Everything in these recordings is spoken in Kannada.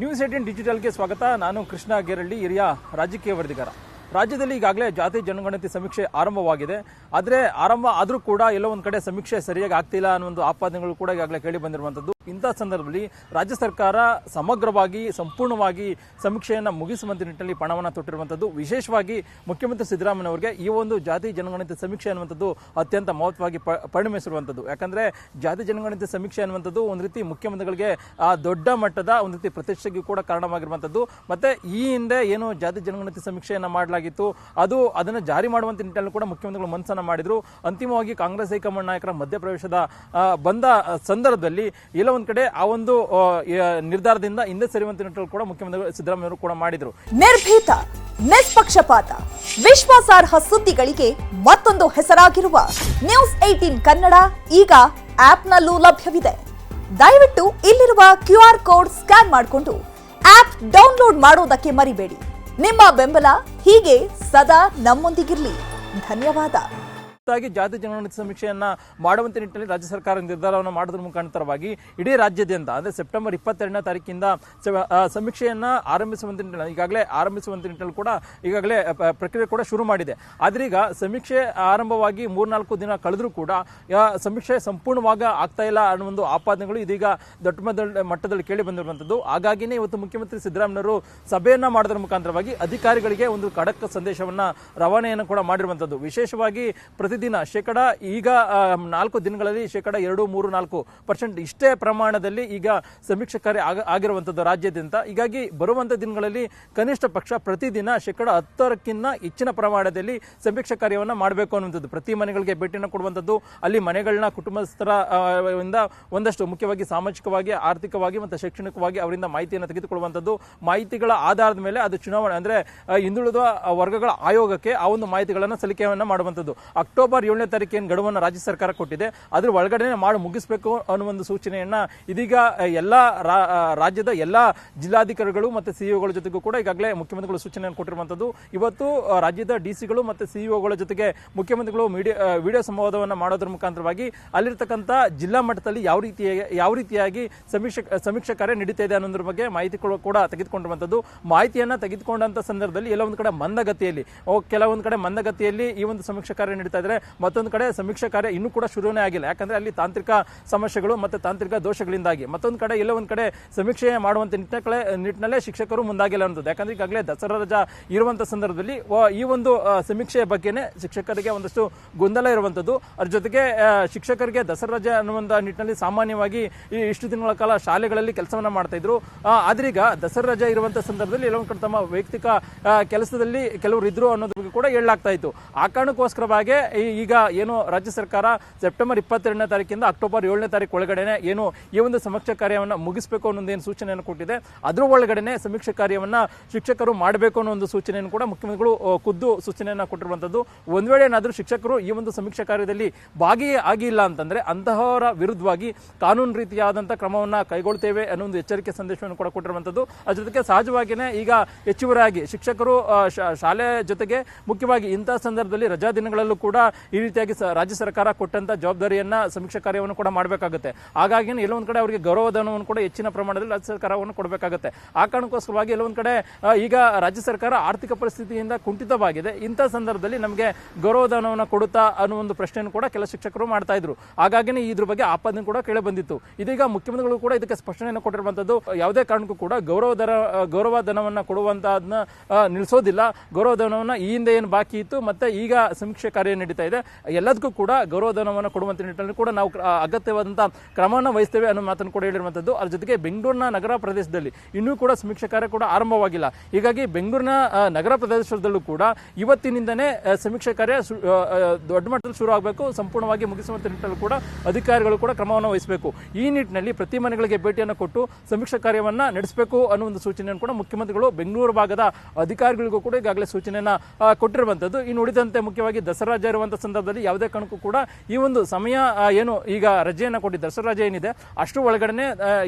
ನ್ಯೂಸ್ ಏಟೀನ್ ಡಿಜಿಟಲ್ಗೆ ಸ್ವಾಗತ. ನಾನು ಕೃಷ್ಣ ಗೇರಳ್ಳಿ, ಹಿರಿಯ ರಾಜಕೀಯ ವರದಿಗಾರ. ರಾಜ್ಯದಲ್ಲಿ ಈಗಾಗಲೇ ಜಾತಿ ಜನಗಣತಿ ಸಮೀಕ್ಷೆ ಆರಂಭವಾಗಿದೆ. ಆದರೆ ಆರಂಭ ಆದರೂ ಕೂಡ ಎಲ್ಲೋ ಒಂದು ಕಡೆ ಸಮೀಕ್ಷೆ ಸರಿಯಾಗಿ ಆಗ್ತಿಲ್ಲ ಅನ್ನೋ ಒಂದು ಆಪಾದನೆಗಳು ಕೂಡ ಈಗಾಗಲೇ ಕೇಳಿ ಬಂದಿರುವಂಥದ್ದು. ಇಂಥ ಸಂದರ್ಭದಲ್ಲಿ ರಾಜ್ಯ ಸರ್ಕಾರ ಸಮಗ್ರವಾಗಿ, ಸಂಪೂರ್ಣವಾಗಿ ಸಮೀಕ್ಷೆಯನ್ನು ಮುಗಿಸುವಂತ ನಿಟ್ಟಿನಲ್ಲಿ ಪಣವನ್ನು ತೊಟ್ಟಿರುವಂಥದ್ದು ವಿಶೇಷವಾಗಿ ಮುಖ್ಯಮಂತ್ರಿ ಸಿದ್ದರಾಮಯ್ಯ ಅವರಿಗೆ ಈ ಒಂದು ಜಾತಿ ಜನಗಣತಿ ಸಮೀಕ್ಷೆ ಅನ್ನುವಂಥದ್ದು ಅತ್ಯಂತ ಮಹತ್ವವಾಗಿ ಪರಿಣಮಿಸಿರುವಂಥದ್ದು. ಯಾಕಂದರೆ ಜಾತಿ ಜನಗಣತಿ ಸಮೀಕ್ಷೆ ಅನ್ನುವಂಥದ್ದು ಒಂದು ರೀತಿ ಮುಖ್ಯಮಂತ್ರಿಗಳಿಗೆ ಆ ದೊಡ್ಡ ಮಟ್ಟದ ಒಂದು ರೀತಿ ಪ್ರತಿಷ್ಠೆಗೆ ಕೂಡ ಕಾರಣವಾಗಿರುವಂಥದ್ದು. ಮತ್ತೆ ಈ ಹಿಂದೆ ಏನು ಜಾತಿ ಜನಗಣತಿ ಸಮೀಕ್ಷೆಯನ್ನು ಮಾಡಲಾಗಿತ್ತು, ಅದು ಅದನ್ನು ಜಾರಿ ಮಾಡುವಂಥ ನಿಟ್ಟಿನಲ್ಲಿ ಕೂಡ ಮುಖ್ಯಮಂತ್ರಿಗಳು ಮನಸ್ಸನ್ನು ಮಾಡಿದರು. ಅಂತಿಮವಾಗಿ ಕಾಂಗ್ರೆಸ್ ಹೈಕಮಾಂಡ್ ನಾಯಕರ ಮಧ್ಯಪ್ರವೇಶದ ಬಂದ ಸಂದರ್ಭದಲ್ಲಿ ಎಲ್ಲ ಒಂದ್ ಕಡೆ ಆ ಒಂದು ನಿರ್ಧಾರದಿಂದ ಹಿಂದೆ ಸರಿಯುವಂತ ನಿಟ್ಟಿನಲ್ಲಿ ಕೂಡ ಮುಖ್ಯಮಂತ್ರಿಗಳು ಸಿದ್ದರಾಮಯ್ಯ ಕೂಡ ಮಾಡಿದ್ರು. ನಿರ್ಭೀತ, ನಿಷ್ಪಕ್ಷಪಾತ, ವಿಶ್ವಾಸಾರ್ಹ ಸುದ್ದಿಗಳಿಗೆ ಮತ್ತೊಂದು ಹೆಸರಾಗಿರುವ ನ್ಯೂಸ್ ಏಟೀನ್ ಕನ್ನಡ ಈಗ ಆಪ್ನಲ್ಲೂ ಲಭ್ಯವಿದೆ. ದಯವಿಟ್ಟು ಇಲ್ಲಿರುವ ಕ್ಯೂ ಆರ್ ಕೋಡ್ ಸ್ಕ್ಯಾನ್ ಮಾಡಿಕೊಂಡು ಆಪ್ ಡೌನ್ಲೋಡ್ ಮಾಡೋದಕ್ಕೆ ಮರಿಬೇಡಿ. ನಿಮ್ಮ ಬೆಂಬಲ ಹೀಗೆ ಸದಾ ನಮ್ಮೊಂದಿಗಿರಲಿ. ಧನ್ಯವಾದ. ಹೊಸದಾಗಿ ಜಾತಿ ಜನಗಣತಿ ಸಮೀಕ್ಷೆಯನ್ನ ಮಾಡುವಂತ ನಿಟ್ಟಿನಲ್ಲಿ ರಾಜ್ಯ ಸರ್ಕಾರ ನಿರ್ಧಾರವನ್ನು ಮಾಡೋದ್ರ ಮುಖಾಂತರವಾಗಿ ಇಡೀ ರಾಜ್ಯಾದ್ಯಂತ, ಅಂದರೆ ಸೆಪ್ಟೆಂಬರ್ ಇಪ್ಪತ್ತೆರಡನೇ ತಾರೀಕಿಂದ ಸಮೀಕ್ಷೆಯನ್ನು ಆರಂಭಿಸುವಂತ ನಿಟ್ಟಿನಲ್ಲಿ, ಈಗಾಗಲೇ ಆರಂಭಿಸುವಂತ ನಿಟ್ಟಿನಲ್ಲಿ ಕೂಡ, ಈಗಾಗಲೇ ಪ್ರಕ್ರಿಯೆ ಕೂಡ ಶುರು ಮಾಡಿದೆ. ಆದ್ರೀಗ ಸಮೀಕ್ಷೆ ಆರಂಭವಾಗಿ ಮೂರ್ನಾಲ್ಕು ದಿನ ಕಳೆದ್ರೂ ಕೂಡ ಸಮೀಕ್ಷೆ ಸಂಪೂರ್ಣವಾಗಿ ಆಗ್ತಾ ಇಲ್ಲ ಅನ್ನೋ ಒಂದು ಆಪಾದನೆಗಳು ಇದೀಗ ದೊಡ್ಡ ಮಟ್ಟದಲ್ಲಿ- ಕೇಳಿ ಬಂದಿರುವಂಥದ್ದು ಹಾಗಾಗಿನೇ ಇವತ್ತು ಮುಖ್ಯಮಂತ್ರಿ ಸಿದ್ದರಾಮಯ್ಯವರು ಸಭೆಯನ್ನ ಮಾಡೋದ್ರ ಮುಖಾಂತರವಾಗಿ ಅಧಿಕಾರಿಗಳಿಗೆ ಒಂದು ಖಡಕ್ ಸಂದೇಶವನ್ನ ರವಾನೆಯನ್ನು ಕೂಡ ಮಾಡಿರುವಂಥದ್ದು ವಿಶೇಷವಾಗಿ ಪ್ರತಿದಿನ ಶೇಕಡ ಈಗ ನಾಲ್ಕು ದಿನಗಳಲ್ಲಿ ಶೇಕಡ ಎರಡು, ಮೂರು, ನಾಲ್ಕು ಪರ್ಸೆಂಟ್ ಇಷ್ಟೇ ಪ್ರಮಾಣದಲ್ಲಿ ಈಗ ಸಮೀಕ್ಷೆ ಕಾರ್ಯ ಆಗ- ಆಗಿರುವಂತದ್ದು ರಾಜ್ಯಾದ್ಯಂತ. ಹೀಗಾಗಿ ಬರುವಂಥ ದಿನಗಳಲ್ಲಿ ಕನಿಷ್ಠ ಪಕ್ಷ ಪ್ರತಿದಿನ ಶೇಕಡ ಹತ್ತರಕ್ಕಿಂತ ಹೆಚ್ಚಿನ ಪ್ರಮಾಣದಲ್ಲಿ ಸಮೀಕ್ಷೆ ಕಾರ್ಯವನ್ನು ಮಾಡಬೇಕು ಅನ್ನುವಂಥದ್ದು. ಪ್ರತಿ ಮನೆಗಳಿಗೆ ಭೇಟಿಯನ್ನು ಕೊಡುವಂಥದ್ದು, ಅಲ್ಲಿ ಮನೆಗಳನ್ನ ಕುಟುಂಬಸ್ಥರ ಇಂದ ಒಂದಷ್ಟು ಮುಖ್ಯವಾಗಿ ಸಾಮಾಜಿಕವಾಗಿ, ಆರ್ಥಿಕವಾಗಿ ಮತ್ತು ಶೈಕ್ಷಣಿಕವಾಗಿ ಅವರಿಂದ ಮಾಹಿತಿಯನ್ನು ತೆಗೆದುಕೊಳ್ಳುವಂಥದ್ದು. ಮಾಹಿತಿಗಳ ಆಧಾರದ ಮೇಲೆ ಅದು ಚುನಾವಣೆ ಅಂದ್ರೆ ಹಿಂದುಳಿದ ವರ್ಗಗಳ ಆಯೋಗಕ್ಕೆ ಆ ಒಂದು ಮಾಹಿತಿಗಳನ್ನು ಸಲ್ಲಿಕೆಯನ್ನ ಮಾಡುವಂಥದ್ದು. ಅಕ್ಟೋಬರ್ ಏಳನೇ ತಾರೀಕು ಏನು ಗಡುವನ್ನು ರಾಜ್ಯ ಸರ್ಕಾರ ಕೊಟ್ಟಿದೆ. ಅದ್ರ ಒಳಗಡೆ ಮಾಡಿ ಮುಗಿಸಬೇಕು ಅನ್ನೋ ಒಂದು ಸೂಚನೆಯನ್ನ ಇದೀಗ ಎಲ್ಲ ರಾಜ್ಯದ ಎಲ್ಲ ಜಿಲ್ಲಾಧಿಕಾರಿಗಳು ಮತ್ತು ಸಿಇಒಗಳ ಜೊತೆಗೂ ಕೂಡ ಈಗಾಗಲೇ ಮುಖ್ಯಮಂತ್ರಿಗಳು ಸೂಚನೆಯನ್ನು ಕೊಟ್ಟಿರುವಂಥದ್ದು ಇವತ್ತು ರಾಜ್ಯದ ಡಿಸಿಗಳು ಮತ್ತು ಸಿಇಒಗಳ ಜೊತೆಗೆ ಮುಖ್ಯಮಂತ್ರಿಗಳು ಮೀಡಿಯಾ ವಿಡಿಯೋ ಸಂವಾದವನ್ನು ಮಾಡೋದ್ರ ಮುಖಾಂತರವಾಗಿ ಅಲ್ಲಿರ್ತಕ್ಕಂಥ ಜಿಲ್ಲಾ ಮಟ್ಟದಲ್ಲಿ ಯಾವ ರೀತಿ ಯಾವ ರೀತಿಯಾಗಿ ಸಮೀಕ್ಷೆ ಸಮೀಕ್ಷೆ ಕಾರ್ಯ ನಡೀತಾ ಇದೆ ಅನ್ನೋದ್ರ ಬಗ್ಗೆ ಮಾಹಿತಿ ಕೂಡ- ಕೂಡ ತೆಗೆದುಕೊಂಡಿರುವಂಥದ್ದು ಮಾಹಿತಿಯನ್ನ ತೆಗೆದುಕೊಂಡಂತ ಸಂದರ್ಭದಲ್ಲಿ ಎಲ್ಲ ಒಂದು ಕಡೆ ಮಂದಗತಿಯಲ್ಲಿ ಕೆಲವೊಂದು ಕಡೆ ಮಂದಗತಿಯಲ್ಲಿ ಈ ಒಂದು ಸಮೀಕ್ಷೆ ಕಾರ್ಯ ನಡೀತಾ ಇದ್ರೆ ಮತ್ತೊಂದು ಕಡೆ ಸಮೀಕ್ಷೆ ಕಾರ್ಯ ಇನ್ನೂ ಕೂಡ ಶುರುವೇ ಆಗಿಲ್ಲ. ಯಾಕಂದ್ರೆ ಅಲ್ಲಿ ತಾಂತ್ರಿಕ ಸಮಸ್ಯೆಗಳು ಮತ್ತು ತಾಂತ್ರಿಕ ದೋಷಗಳಿಂದಾಗಿ. ಮತ್ತೊಂದು ಕಡೆ ಎಲ್ಲ ಒಂದು ಕಡೆ ಸಮೀಕ್ಷೆ ಮಾಡುವಂತ ನಿಟ್ಟಿನ ನಿಟ್ಟಿನಲ್ಲೇ ಶಿಕ್ಷಕರು ಮುಂದಾಗಿಲ್ಲ ಅನ್ನೋದು. ಯಾಕಂದ್ರೆ ಈಗಾಗಲೇ ದಸರಾ ರಜಾ ಇರುವಂತ ಸಂದರ್ಭದಲ್ಲಿ ಈ ಒಂದು ಸಮೀಕ್ಷೆಯ ಬಗ್ಗೆನೇ ಶಿಕ್ಷಕರಿಗೆ ಒಂದಷ್ಟು ಗೊಂದಲ ಇರುವಂತದ್ದು. ಅದ್ರ ಜೊತೆಗೆ ಶಿಕ್ಷಕರಿಗೆ ದಸರಾ ರಜೆ ಅನ್ನುವಂಥ ನಿಟ್ಟಿನಲ್ಲಿ ಸಾಮಾನ್ಯವಾಗಿ ಈ ಇಷ್ಟು ದಿನಗಳ ಕಾಲ ಶಾಲೆಗಳಲ್ಲಿ ಕೆಲಸವನ್ನ ಮಾಡ್ತಾ ಇದ್ರು. ಆದ್ರೀಗ ದಸರಾ ರಜೆ ಇರುವಂತ ಸಂದರ್ಭದಲ್ಲಿ ಎಲ್ಲೊಂದು ಕಡೆ ತಮ್ಮ ವೈಯಕ್ತಿಕ ಕೆಲಸದಲ್ಲಿ ಕೆಲವರು ಇದ್ರು ಅನ್ನೋದ್ರ ಬಗ್ಗೆ ಕೂಡ ಹೇಳಲಾಗ್ತಾ ಇತ್ತು. ಆ ಕಾರಣಕ್ಕೋಸ್ಕರವಾಗಿ ಈಗ ಏನು ರಾಜ್ಯ ಸರ್ಕಾರ ಸೆಪ್ಟೆಂಬರ್ ಇಪ್ಪತ್ತೆರಡನೇ ತಾರೀಕಿಂದ ಅಕ್ಟೋಬರ್ ಏಳನೇ ತಾರೀಕು ಒಳಗಡೆನೆ ಏನು ಈ ಒಂದು ಸಮೀಕ್ಷೆ ಕಾರ್ಯವನ್ನು ಮುಗಿಸಬೇಕು ಅನ್ನೋ ಏನು ಸೂಚನೆಯನ್ನು ಕೊಟ್ಟಿದೆ. ಅದರ ಒಳಗಡೆನೆ ಸಮೀಕ್ಷೆ ಕಾರ್ಯವನ್ನು ಶಿಕ್ಷಕರು ಮಾಡಬೇಕು ಅನ್ನೋ ಒಂದು ಸೂಚನೆಯನ್ನು ಕೂಡ ಮುಖ್ಯಮಂತ್ರಿಗಳು ಖುದ್ದು ಸೂಚನೆಯನ್ನು ಕೊಟ್ಟಿರುವಂಥದ್ದು ಒಂದು ವೇಳೆ ಏನಾದರೂ ಶಿಕ್ಷಕರು ಈ ಒಂದು ಸಮೀಕ್ಷೆ ಕಾರ್ಯದಲ್ಲಿ ಭಾಗಿಯೇ ಆಗಿಲ್ಲ ಅಂತಂದರೆ ಅಂತಹವರ ವಿರುದ್ಧವಾಗಿ ಕಾನೂನು ರೀತಿಯಾದಂಥ ಕ್ರಮವನ್ನು ಕೈಗೊಳ್ತೇವೆ ಅನ್ನೋ ಒಂದು ಎಚ್ಚರಿಕೆ ಸಂದೇಶವನ್ನು ಕೂಡ ಕೊಟ್ಟಿರುವಂಥದ್ದು ಅದ್ರ ಜೊತೆಗೆ ಸಹಜವಾಗಿಯೇ ಈಗ ಹೆಚ್ಚುವರಿಯಾಗಿ ಶಿಕ್ಷಕರು ಶಾಲೆ ಜೊತೆಗೆ ಮುಖ್ಯವಾಗಿ ಇಂಥ ಸಂದರ್ಭದಲ್ಲಿ ರಜಾ ದಿನಗಳಲ್ಲೂ ಕೂಡ ಈ ರೀತಿಯಾಗಿ ರಾಜ್ಯ ಸರ್ಕಾರ ಕೊಟ್ಟಂತ ಜವಾಬ್ದಾರಿಯನ್ನ ಸಮೀಕ್ಷೆ ಕಾರ್ಯವನ್ನು ಕೂಡ ಮಾಡಬೇಕಾಗುತ್ತೆ. ಹಾಗಾಗಿ ಎಲ್ಲೊಂದ್ ಕಡೆ ಅವರಿಗೆ ಗೌರವಧನವನ್ನು ಕೂಡ ಹೆಚ್ಚಿನ ಪ್ರಮಾಣದಲ್ಲಿ ರಾಜ್ಯ ಸರ್ಕಾರವನ್ನು ಕೊಡಬೇಕಾಗುತ್ತೆ. ಆ ಕಾರಣಕ್ಕೋಸ್ಕರವಾಗಿ ಎಲ್ಲೊಂದ್ ಕಡೆ ಈಗ ರಾಜ್ಯ ಸರ್ಕಾರ ಆರ್ಥಿಕ ಪರಿಸ್ಥಿತಿಯಿಂದ ಕುಂಠಿತವಾಗಿದೆ. ಇಂಥ ಸಂದರ್ಭದಲ್ಲಿ ನಮಗೆ ಗೌರವಧನವನ್ನು ಕೊಡುತ್ತಾ ಅನ್ನೋ ಒಂದು ಪ್ರಶ್ನೆಯನ್ನು ಕೂಡ ಕೆಲ ಶಿಕ್ಷಕರು ಮಾಡ್ತಾ ಇದ್ರು. ಹಾಗಾಗಿನೇ ಇದ್ರ ಬಗ್ಗೆ ಆಪಾದನೆ ಕೂಡ ಕೇಳಿ ಬಂದಿತ್ತು. ಇದೀಗ ಮುಖ್ಯಮಂತ್ರಿಗಳು ಕೂಡ ಇದಕ್ಕೆ ಸ್ಪಷ್ಟನೆಯನ್ನು ಕೊಟ್ಟಿರುವಂತದ್ದು, ಯಾವುದೇ ಕಾರಣಕ್ಕೂ ಕೂಡ ಗೌರವಧನ ಗೌರವಧನವನ್ನ ಕೊಡುವಂತಹದನ್ನ ನಿಲ್ಲಿಸೋದಿಲ್ಲ ಗೌರವಧನವನ್ನ ಈ ಹಿಂದೆ ಏನು ಬಾಕಿ ಇತ್ತು, ಮತ್ತೆ ಈಗ ಸಮೀಕ್ಷೆ ಕಾರ್ಯ ನಡೀತಾ ಇದೆ. ಎಲ್ಲದಕ್ಕೂ ಕೂಡ ಗೌರವಧನವನ್ನು ಕೊಡುವಂತ ನಿಟ್ಟಿನಲ್ಲಿ ಕೂಡ ನಾವು ಅಗತ್ಯವಾದಂತಹ ಕ್ರಮವನ್ನು ವಹಿಸ್ತೇವೆ ಅನ್ನೋ ಮಾತನ್ನು ಕೂಡ ಹೇಳಿರುವಂತದ್ದು. ಅದ್ರ ಜೊತೆಗೆ ಬೆಂಗಳೂರಿನ ನಗರ ಪ್ರದೇಶದಲ್ಲಿ ಇನ್ನೂ ಕೂಡ ಸಮೀಕ್ಷೆ ಕಾರ್ಯ ಕೂಡ ಆರಂಭವಾಗಿಲ್ಲ. ಹೀಗಾಗಿ ಬೆಂಗಳೂರಿನ ನಗರ ಪ್ರದೇಶದಲ್ಲೂ ಕೂಡ ಇವತ್ತಿನಿಂದನೇ ಸಮೀಕ್ಷೆ ಕಾರ್ಯ ದೊಡ್ಡ ಮಟ್ಟದಲ್ಲಿ ಶುರು ಆಗಬೇಕು. ಸಂಪೂರ್ಣವಾಗಿ ಮುಗಿಸುವಂತ ನಿಟ್ಟಿನಲ್ಲಿ ಕೂಡ ಅಧಿಕಾರಿಗಳು ಕೂಡ ಕ್ರಮವನ್ನು ವಹಿಸಬೇಕು. ಈ ನಿಟ್ಟಿನಲ್ಲಿ ಪ್ರತಿ ಮನೆಗಳಿಗೆ ಭೇಟಿಯನ್ನು ಕೊಟ್ಟು ಸಮೀಕ್ಷಾ ಕಾರ್ಯವನ್ನ ನಡೆಸಬೇಕು ಅನ್ನೋ ಒಂದು ಸೂಚನೆಯನ್ನು ಕೂಡ ಮುಖ್ಯಮಂತ್ರಿಗಳು ಬೆಂಗಳೂರು ಭಾಗದ ಅಧಿಕಾರಿಗಳಿಗೂ ಕೂಡ ಈಗಾಗಲೇ ಸೂಚನೆಯನ್ನು ಕೊಟ್ಟಿರುವಂಥದ್ದು ಇನ್ನು ಉಳಿದಂತೆ ಮುಖ್ಯವಾಗಿ ದಸರಾ ರಜೆ ಇರುವಂತ ಸಂದರ್ಭದಲ್ಲಿ ಯಾವುದೇ ಕಾರಣಕ್ಕೂ ಕೂಡ ಈ ಒಂದು ಸಮಯ ಏನು ಈಗ ರಜೆಯನ್ನು ಕೊಟ್ಟಿದ್ದಾರೆ. ದಸರಾ ರಜೆ ಏನಿದೆ, ಅಷ್ಟು ಒಳಗಡೆ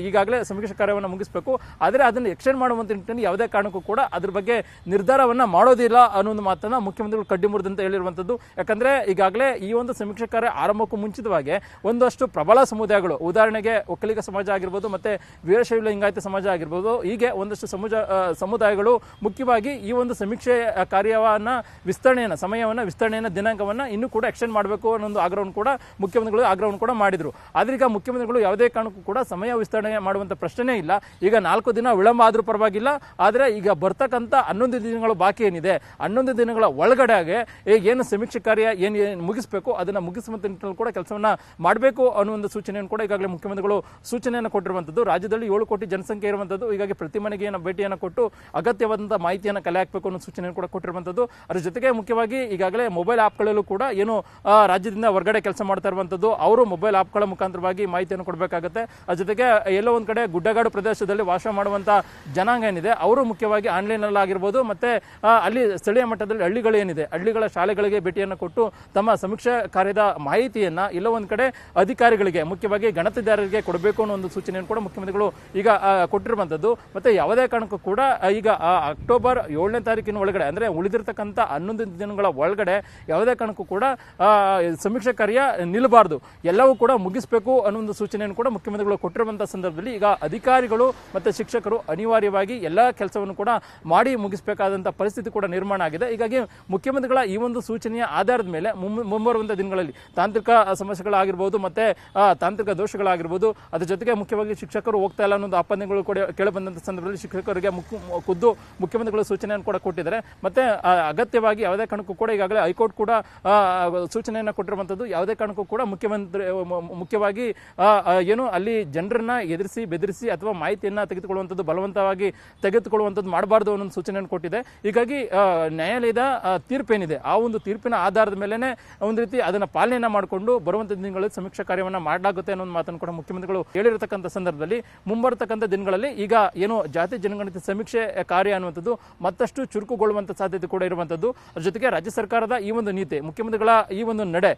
ಈಗಾಗಲೇ ಸಮೀಕ್ಷೆ ಕಾರ್ಯವನ್ನು ಮುಗಿಸಬೇಕು. ಆದರೆ ಅದನ್ನು ಎಕ್ಸ್ಟೆಂಡ್ ಮಾಡುವಂತ ನಿಟ್ಟಿನಲ್ಲಿ ಯಾವುದೇ ಕಾರಣಕ್ಕೂ ಕೂಡ ಅದ್ರ ಬಗ್ಗೆ ನಿರ್ಧಾರವನ್ನ ಮಾಡೋದಿಲ್ಲ ಅನ್ನೋ ಒಂದು ಮಾತನ್ನು ಮುಖ್ಯಮಂತ್ರಿಗಳು ಕಡ್ಡಿ ಮುರಿದಂತ ಹೇಳಿರುವಂತದ್ದು. ಯಾಕಂದ್ರೆ ಈಗಾಗಲೇ ಈ ಒಂದು ಸಮೀಕ್ಷೆ ಕಾರ್ಯ ಆರಂಭಕ್ಕೂ ಮುಂಚಿತವಾಗಿ ಒಂದಷ್ಟು ಪ್ರಬಲ ಸಮುದಾಯಗಳು, ಉದಾಹರಣೆಗೆ ಒಕ್ಕಲಿಗ ಸಮಾಜ ಆಗಿರ್ಬೋದು, ಮತ್ತೆ ವೀರಶೈವ ಲಿಂಗಾಯತ ಸಮಾಜ ಆಗಿರ್ಬೋದು, ಹೀಗೆ ಒಂದಷ್ಟು ಸಮುಜ ಸಮುದಾಯಗಳು ಮುಖ್ಯವಾಗಿ ಈ ಒಂದು ಸಮೀಕ್ಷೆ ಕಾರ್ಯವನ್ನು ಕಾರ್ಯವನ್ನ ಸಮಯವನ್ನು ದಿನಾಂಕವನ್ನು ದಿನಾಂಕವನ್ನ ಇನ್ನೂ ಕೂಡ ಎಕ್ಸ್ಟೆಂಡ್ ಮಾಡಬೇಕು ಅನ್ನೋ ಆಗ್ರಹವನ್ನು ಕೂಡ ಮುಖ್ಯಮಂತ್ರಿಗಳು ಆಗ್ರಹವನ್ನು ಕೂಡ ಮಾಡಿದ್ರು. ಆದ್ರೆ ಈಗ ಮುಖ್ಯಮಂತ್ರಿಗಳು ಯಾವುದೇ ಕಾರಣಕ್ಕೂ ಕೂಡ ಸಮಯ ವಿಸ್ತರಣೆ ಮಾಡುವಂತ ಪ್ರಶ್ನೆ ಇಲ್ಲ. ಈಗ ನಾಲ್ಕು ದಿನ ವಿಳಂಬ ಆದ್ರೂ ಪರವಾಗಿಲ್ಲ. ಆದ್ರೆ ಈಗ ಬರ್ತಕ್ಕಂಥ ಹನ್ನೊಂದು ದಿನಗಳು ಬಾಕಿ ಏನಿದೆ? ಹನ್ನೊಂದು ದಿನಗಳ ಒಳಗಡೆಗೆ ಏನು ಸಮೀಕ್ಷೆ ಕಾರ್ಯ ಏನು ಮುಗಿಸಬೇಕು? ಅದನ್ನ ಮುಗಿಸುವಂತ ನಿಟ್ಟಿನಲ್ಲಿ ಕೂಡ ಕೆಲಸವನ್ನ ಮಾಡಬೇಕು ಅನ್ನೋ ಒಂದು ಸೂಚನೆಯನ್ನು ಕೂಡ ಈಗಾಗಲೇ ಮುಖ್ಯಮಂತ್ರಿಗಳು ಸೂಚನೆಯನ್ನು ಕೊಟ್ಟಿರುವಂತದ್ದು. ರಾಜ್ಯದಲ್ಲಿ ಏಳು ಕೋಟಿ ಜನಸಂಖ್ಯೆ ಇರುವಂತದ್ದು. ಹೀಗಾಗಿ ಪ್ರತಿ ಮನೆಗೆ ಏನ ಭೇಟಿಯನ್ನು ಕೊಟ್ಟು ಅಗತ್ಯವಾದಂತಹ ಮಾಹಿತಿಯನ್ನು ಕಲೆ ಹಾಕಬೇಕು ಅನ್ನೋ ಸೂಚನೆಯನ್ನು ಕೂಡ ಕೊಟ್ಟಿರುವಂತದ್ದು. ಅದರ ಜೊತೆಗೆ ಮುಖ್ಯವಾಗಿ ಈಗಾಗಲೇ ಮೊಬೈಲ್ ಆ್ಯಪ್ಗಳಲ್ಲೂ ಕೂಡ ಏನು ಆ, ರಾಜ್ಯದಿಂದ ಹೊರಗಡೆ ಕೆಲಸ ಮಾಡ್ತಾ ಇರುವಂಥದ್ದು ಅವರು ಮೊಬೈಲ್ ಆಪ್ಗಳ ಮುಖಾಂತರವಾಗಿ ಮಾಹಿತಿಯನ್ನು ಕೊಡಬೇಕಾಗುತ್ತೆ. ಅದ್ರ ಜೊತೆಗೆ ಎಲ್ಲೋ ಒಂದ್ ಕಡೆ ಗುಡ್ಡಗಾಡು ಪ್ರದೇಶದಲ್ಲಿ ವಾಸ ಮಾಡುವಂತ ಜನಾಂಗ ಏನಿದೆ ಅವರು ಮುಖ್ಯವಾಗಿ ಆನ್ಲೈನ್ ಅಲ್ಲಿ ಆಗಿರ್ಬೋದು ಮತ್ತೆ ಅಲ್ಲಿ ಸ್ಥಳೀಯ ಮಟ್ಟದಲ್ಲಿ ಹಳ್ಳಿಗಳು ಏನಿದೆ ಹಳ್ಳಿಗಳ ಶಾಲೆಗಳಿಗೆ ಭೇಟಿಯನ್ನು ಕೊಟ್ಟು ತಮ್ಮ ಸಮೀಕ್ಷಾ ಕಾರ್ಯದ ಮಾಹಿತಿಯನ್ನ ಎಲ್ಲೋ ಒಂದ್ ಕಡೆ ಅಧಿಕಾರಿಗಳಿಗೆ ಮುಖ್ಯವಾಗಿ ಗಣತಿದಾರರಿಗೆ ಕೊಡಬೇಕು ಅನ್ನೋ ಒಂದು ಸೂಚನೆಯನ್ನು ಕೂಡ ಮುಖ್ಯಮಂತ್ರಿಗಳು ಈಗ ಕೊಟ್ಟಿರುವಂಥದ್ದು ಮತ್ತೆ ಯಾವುದೇ ಕಾರಣಕ್ಕೂ ಕೂಡ ಈಗ ಅಕ್ಟೋಬರ್ ಏಳನೇ ತಾರೀಕಿನ ಒಳಗಡೆ ಅಂದ್ರೆ ಉಳಿದಿರ್ತಕ್ಕಂಥ ಹನ್ನೊಂದು ದಿನಗಳ ಒಳಗಡೆ ಯಾವುದೇ ಕಾರಣಕ್ಕೂ ಕೂಡ ಆ, ಸಮೀಕ್ಷೆ ಕಾರ್ಯ ನಿಲ್ಲಬಾರದು. ಎಲ್ಲವೂ ಕೂಡ ಮುಗಿಸಬೇಕು ಅನ್ನೋ ಒಂದು ಸೂಚನೆಯನ್ನು ಕೂಡ ಮುಖ್ಯಮಂತ್ರಿಗಳು ಕೊಟ್ಟಿರುವಂತಹ ಸಂದರ್ಭದಲ್ಲಿ ಈಗ ಅಧಿಕಾರಿಗಳು ಮತ್ತೆ ಶಿಕ್ಷಕರು ಅನಿವಾರ್ಯವಾಗಿ ಎಲ್ಲ ಕೆಲಸವನ್ನು ಕೂಡ ಮಾಡಿ ಮುಗಿಸಬೇಕಾದಂತಹ ಪರಿಸ್ಥಿತಿ ಕೂಡ ನಿರ್ಮಾಣ ಆಗಿದೆ. ಹೀಗಾಗಿ ಮುಖ್ಯಮಂತ್ರಿಗಳ ಈ ಒಂದು ಸೂಚನೆಯ ಆಧಾರದ ಮೇಲೆ ಮುಂ- ಮುಂಬರುವಂತ ದಿನಗಳಲ್ಲಿ ತಾಂತ್ರಿಕ ಸಮಸ್ಯೆಗಳಾಗಿರ್ಬೋದು ಮತ್ತೆ ತಾಂತ್ರಿಕ ದೋಷಗಳಾಗಿರ್ಬೋದು ಅದ್ರ ಜೊತೆಗೆ ಮುಖ್ಯವಾಗಿ ಶಿಕ್ಷಕರು ಹೋಗ್ತಾ ಇಲ್ಲ ಅನ್ನೋ ಒಂದು ಕೂಡ ಕೇಳಿಬಂದಂತ ಸಂದರ್ಭದಲ್ಲಿ ಶಿಕ್ಷಕರಿಗೆ ಖುದ್ದು ಮುಖ್ಯಮಂತ್ರಿಗಳ ಸೂಚನೆಯನ್ನು ಕೂಡ ಕೊಟ್ಟಿದ್ದಾರೆ. ಮತ್ತೆ ಅಗತ್ಯವಾಗಿ ಯಾವುದೇ ಕಾರಣಕ್ಕೂ ಕೂಡ ಈಗಾಗಲೇ ಹೈಕೋರ್ಟ್ ಕೂಡ ಸೂಚನೆಯನ್ನು ಕೊಟ್ಟಿರುವಂಥದ್ದು ಯಾವುದೇ ಕಾರಣಕ್ಕೂ ಕೂಡ ಮುಖ್ಯಮಂತ್ರಿ ಮುಖ್ಯವಾಗಿ ಏನು ಅಲ್ಲಿ ಜನರನ್ನ ಎದುರಿಸಿ, ಬೆದರಿಸಿ ಅಥವಾ ಮಾಹಿತಿಯನ್ನು ತೆಗೆದುಕೊಳ್ಳುವಂಥದ್ದು, ಬಲವಂತವಾಗಿ ತೆಗೆದುಕೊಳ್ಳುವಂಥದ್ದು ಮಾಡಬಾರ್ದು ಅನ್ನೋ ಸೂಚನೆಯನ್ನು ಕೊಟ್ಟಿದೆ. ಹೀಗಾಗಿ ನ್ಯಾಯಾಲಯದ ತೀರ್ಪೇನಿದೆ. ಆ ಒಂದು ತೀರ್ಪಿನ ಆಧಾರದ ಮೇಲೆನೆ ಒಂದು ರೀತಿ ಅದನ್ನು ಪಾಲನೆಯನ್ನು ಮಾಡಿಕೊಂಡು ಬರುವಂಥ ದಿನಗಳಲ್ಲಿ ಸಮೀಕ್ಷಾ ಕಾರ್ಯವನ್ನ ಮಾಡಲಾಗುತ್ತೆ ಅನ್ನೋ ಒಂದು ಮಾತನ್ನು ಕೂಡ ಮುಖ್ಯಮಂತ್ರಿಗಳು ಹೇಳಿರತಕ್ಕಂಥ ಸಂದರ್ಭದಲ್ಲಿ, ಮುಂಬರತಕ್ಕಂಥ ದಿನಗಳಲ್ಲಿ ಈಗ ಏನು ಜಾತಿ ಜನಗಣತಿ ಸಮೀಕ್ಷೆ ಕಾರ್ಯ ಅನ್ನುವಂಥದ್ದು ಮತ್ತಷ್ಟು ಚುರುಕುಗೊಳ್ಳುವಂಥ ಸಾಧ್ಯತೆ ಕೂಡ ಇರುವಂತದ್ದು ಅದರ ಜೊತೆಗೆ ರಾಜ್ಯ ಸರ್ಕಾರದ ಈ ಒಂದು ನೀತಿ ಮುಖ್ಯಮಂತ್ರಿಗಳ ಈ ಒಂದು ನಡೆ.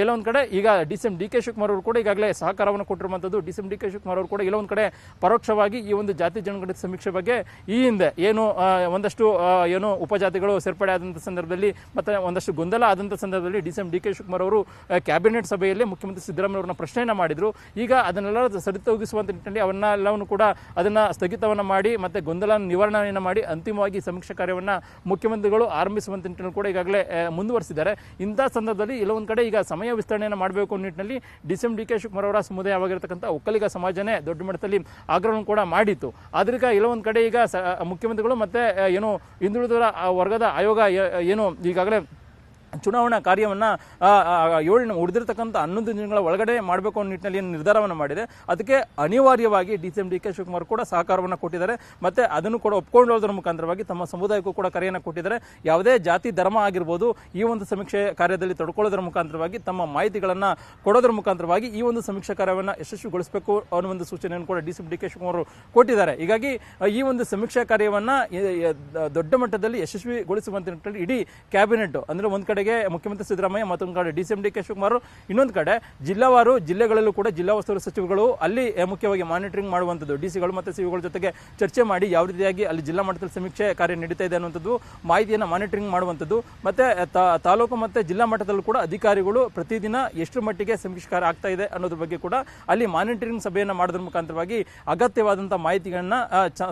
ಎಲ್ಲೋ ಒಂದ್ ಕಡೆ ಈಗ D C M D K Shivakumar ಅವರು ಕೂಡ ಈಗಾಗಲೇ ಸಹಕಾರವನ್ನು ಕೊಟ್ಟಿರುವಂಥದ್ದು D C M D K Shivakumar ಅವರು ಕೂಡ ಎಲ್ಲೊಂದು ಕಡೆ ಪರೋಕ್ಷವಾಗಿ ಈ ಒಂದು ಜಾತಿ ಜನಗಣತಿ ಸಮೀಕ್ಷೆ ಬಗ್ಗೆ ಈ ಹಿಂದೆ ಏನು ಒಂದಷ್ಟು ಏನು ಉಪಜಾತಿಗಳು ಸೇರ್ಪಡೆ ಆದಂಥ ಸಂದರ್ಭದಲ್ಲಿ ಮತ್ತೆ ಒಂದಷ್ಟು ಗೊಂದಲ ಆದಂಥ ಸಂದರ್ಭದಲ್ಲಿ D C M D K Shivakumar ಅವರು ಕ್ಯಾಬಿನೆಟ್ ಸಭೆಯಲ್ಲಿ ಮುಖ್ಯಮಂತ್ರಿ ಸಿದ್ದರಾಮಯ್ಯ ಅವರನ್ನ ಮಾಡಿದರು ಮಾಡಿದ್ರು. ಈಗ ಅದನ್ನೆಲ್ಲ ಸರಿತೂಗಿಸುವಂತ ನಿಟ್ಟಿನಲ್ಲಿ ಅವನ್ನೆಲ್ಲವನ್ನು ಕೂಡ ಅದನ್ನು ಸ್ಥಗಿತವನ್ನು ಮಾಡಿ ಮತ್ತು ಗೊಂದಲ ನಿವಾರಣೆಯನ್ನು ಮಾಡಿ ಅಂತಿಮವಾಗಿ ಸಮೀಕ್ಷೆ ಕಾರ್ಯವನ್ನು ಮುಖ್ಯಮಂತ್ರಿಗಳು ಆರಂಭಿಸುವಂತ ನಿಟ್ಟಿನಲ್ಲಿ ಕೂಡ ಈಗಾಗಲೇ ಮುಂದುವರೆಸಿದ್ದಾರೆ. ಮುಂದುವರಿಸಿದ್ದಾರೆ ಇಂಥ ಸಂದರ್ಭದಲ್ಲಿ ಒಂದ್ ಕಡೆ ಈಗ ಸಮಯ ವಿಸ್ತರಣೆಯನ್ನು ಮಾಡಬೇಕು ಅನ್ನೋ ನಿಟ್ಟಿನಲ್ಲಿ D C M D K Shivakumar ಅವರ ಸಮುದಾಯವಾಗಿರ್ತಕ್ಕಂಥ ಒಕ್ಕಲಿಗ ಸಮಾಜನೇ ದೊಡ್ಡ ಮಟ್ಟದಲ್ಲಿ ಆಗ್ರಹವನ್ನು ಕೂಡ ಮಾಡಿತ್ತು. ಆದ್ರಿಂದ ಕೆಲವೊಂದು ಕಡೆ ಈಗ ಮುಖ್ಯಮಂತ್ರಿಗಳು ಮತ್ತು ಏನು ಹಿಂದುಳಿದ ವರ್ಗದ ಆಯೋಗ ಏನು ಈಗಾಗಲೇ ಚುನಾವಣಾ ಕಾರ್ಯವನ್ನ ಏಳು ಉಳಿದಿರ್ತಕ್ಕಂಥ ಹನ್ನೊಂದು ದಿನಗಳ ಒಳಗಡೆ ಮಾಡಬೇಕು ಅನ್ನೋ ನಿಟ್ಟಿನಲ್ಲಿ ಏನು ನಿರ್ಧಾರವನ್ನು ಮಾಡಿದೆ. ಅದಕ್ಕೆ ಅನಿವಾರ್ಯವಾಗಿ D C M, D K Shivakumar ಕೂಡ ಸಹಕಾರವನ್ನು ಕೊಟ್ಟಿದ್ದಾರೆ. ಮತ್ತೆ ಅದನ್ನು ಕೂಡ ಒಪ್ಕೊಂಡೋದ್ರ ಮುಖಾಂತರವಾಗಿ ತಮ್ಮ ಸಮುದಾಯಕ್ಕೂ ಕೂಡ ಕರೆಯನ್ನು ಕೊಟ್ಟಿದ್ದಾರೆ. ಯಾವುದೇ ಜಾತಿ, ಧರ್ಮ ಆಗಿರ್ಬೋದು, ಈ ಒಂದು ಸಮೀಕ್ಷೆ ಕಾರ್ಯದಲ್ಲಿ ತೊಡ್ಕೊಳ್ಳೋದ್ರ ಮುಖಾಂತರವಾಗಿ, ತಮ್ಮ ಮಾಹಿತಿಗಳನ್ನು ಕೊಡೋದ್ರ ಮುಖಾಂತರವಾಗಿ ಈ ಒಂದು ಸಮೀಕ್ಷಾ ಕಾರ್ಯವನ್ನು ಯಶಸ್ವಿಗೊಳಿಸಬೇಕು ಅನ್ನೋ ಒಂದು ಸೂಚನೆಯನ್ನು ಕೂಡ D C D K Shivakumar ಕೊಟ್ಟಿದ್ದಾರೆ. ಹೀಗಾಗಿ, ಈ ಒಂದು ಸಮೀಕ್ಷಾ ಕಾರ್ಯವನ್ನ, ಎ- ಎ- ದೊಡ್ಡ ಮಟ್ಟದಲ್ಲಿ ಯಶಸ್ವಿಗೊಳಿಸುವಂತ ನಿಟ್ಟಿನಲ್ಲಿ ಇಡೀ ಕ್ಯಾಬಿನೆಟ್, ಅಂದರೆ ಒಂದು ಕಡೆಗೆ ಮುಖ್ಯಮಂತ್ರಿ ಸಿದ್ದರಾಮಯ್ಯ ಮತ್ತೊಂದು ಕಡೆ, D C M D K Shivakumar ಇನ್ನೊಂದು ಕಡೆ, ಜಿಲ್ಲಾವಾರು ಜಿಲ್ಲೆಗಳಲ್ಲೂ ಕೂಡ ಜಿಲ್ಲಾ ಉಸ್ತುವಾರಿ ಸಚಿವಗಳು ಅಲ್ಲಿ ಮುಖ್ಯವಾಗಿ ಮಾನಿಟರಿಂಗ್ ಮಾಡುವಂಥದ್ದು, ಡಿ ಸಿಗಳು ಮತ್ತು ಸಿವಿಗಳ ಜೊತೆಗೆ ಚರ್ಚೆ ಮಾಡಿ ಯಾವ ರೀತಿಯಾಗಿ ಅಲ್ಲಿ ಜಿಲ್ಲಾ ಮಟ್ಟದಲ್ಲಿ ಸಮೀಕ್ಷೆ ಕಾರ್ಯ ನಡೀತಾ ಇದೆ ಅನ್ನುವಂಥದ್ದು, ಮಾಹಿತಿಯನ್ನು ಮಾನಿಟರಿಂಗ್ ಮಾಡುವಂಥದ್ದು, ಮತ್ತೆ ತಾಲೂಕು ಮತ್ತೆ ಜಿಲ್ಲಾ ಮಟ್ಟದಲ್ಲೂ ಕೂಡ ಅಧಿಕಾರಿಗಳು ಪ್ರತಿದಿನ ಎಷ್ಟು ಮಟ್ಟಿಗೆ ಸಮೀಕ್ಷೆ ಕಾರ್ಯ ಆಗ್ತಾ ಇದೆ ಅನ್ನೋದ್ರ ಬಗ್ಗೆ ಕೂಡ ಅಲ್ಲಿ ಮಾನಿಟರಿಂಗ್ ಸಭೆಯನ್ನು ಮಾಡೋದ್ರ ಮುಖಾಂತರವಾಗಿ ಅಗತ್ಯವಾದಂಥ ಮಾಹಿತಿಗಳನ್ನ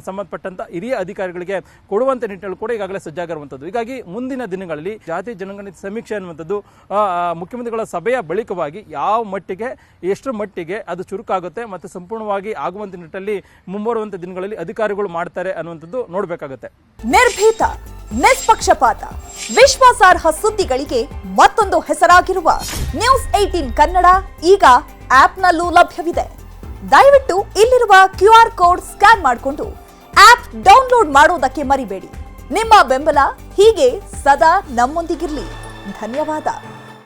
ಸಂಬಂಧಪಟ್ಟಂಥ ಹಿರಿಯ ಅಧಿಕಾರಿಗಳಿಗೆ ಕೊಡುವಂಥ ನಿಟ್ಟಿನಲ್ಲಿ ಕೂಡ ಈಗಾಗಲೇ ಸಜ್ಜಾಗಿರುವಂಥದ್ದು. ಹೀಗಾಗಿ ಮುಂದಿನ ದಿನಗಳಲ್ಲಿ ಜಾತಿ, ಜನಗಣತಿ ಸಮೀಕ್ಷೆ ಅನ್ನುವಂಥದ್ದು ಮುಖ್ಯಮಂತ್ರಿಗಳ ಸಭೆಯ ಬಳಿಕವಾಗಿ ಯಾವ ಮಟ್ಟಿಗೆ, ಎಷ್ಟು ಮಟ್ಟಿಗೆ ಅದು ಚುರುಕಾಗುತ್ತೆ ಮತ್ತು ಸಂಪೂರ್ಣವಾಗಿ ಆಗುವಂಥ ನಿಟ್ಟಿನಲ್ಲಿ ಮುಂಬರುವಂಥ ದಿನಗಳಲ್ಲಿ ಅಧಿಕಾರಿಗಳು ಮಾಡ್ತಾರೆ ಅನ್ನುವಂಥದ್ದು ನೋಡಬೇಕಾಗುತ್ತೆ. ನಿರ್ಭೀತ, ನಿಷ್ಪಕ್ಷಪಾತ, ವಿಶ್ವಾಸಾರ್ಹ ಸುದ್ದಿಗಳಿಗೆ ಮತ್ತೊಂದು ಹೆಸರಾಗಿರುವ ನ್ಯೂಸ್ ಏಟೀನ್ ಕನ್ನಡ ಈಗ ಆಪ್ನಲ್ಲೂ ಲಭ್ಯವಿದೆ. ದಯವಿಟ್ಟು ಇಲ್ಲಿರುವ ಕ್ಯೂ ಆರ್ ಕೋಡ್ ಸ್ಕ್ಯಾನ್ ಮಾಡಿಕೊಂಡು ಆಪ್ ಡೌನ್ಲೋಡ್ ಮಾಡೋದಕ್ಕೆ ಮರಿಬೇಡಿ. ನಿಮ್ಮ ಬೆಂಬಲ ಹೀಗೆ ಸದಾ ನಮ್ಮೊಂದಿಗಿರಲಿ. 你弹涅巴达，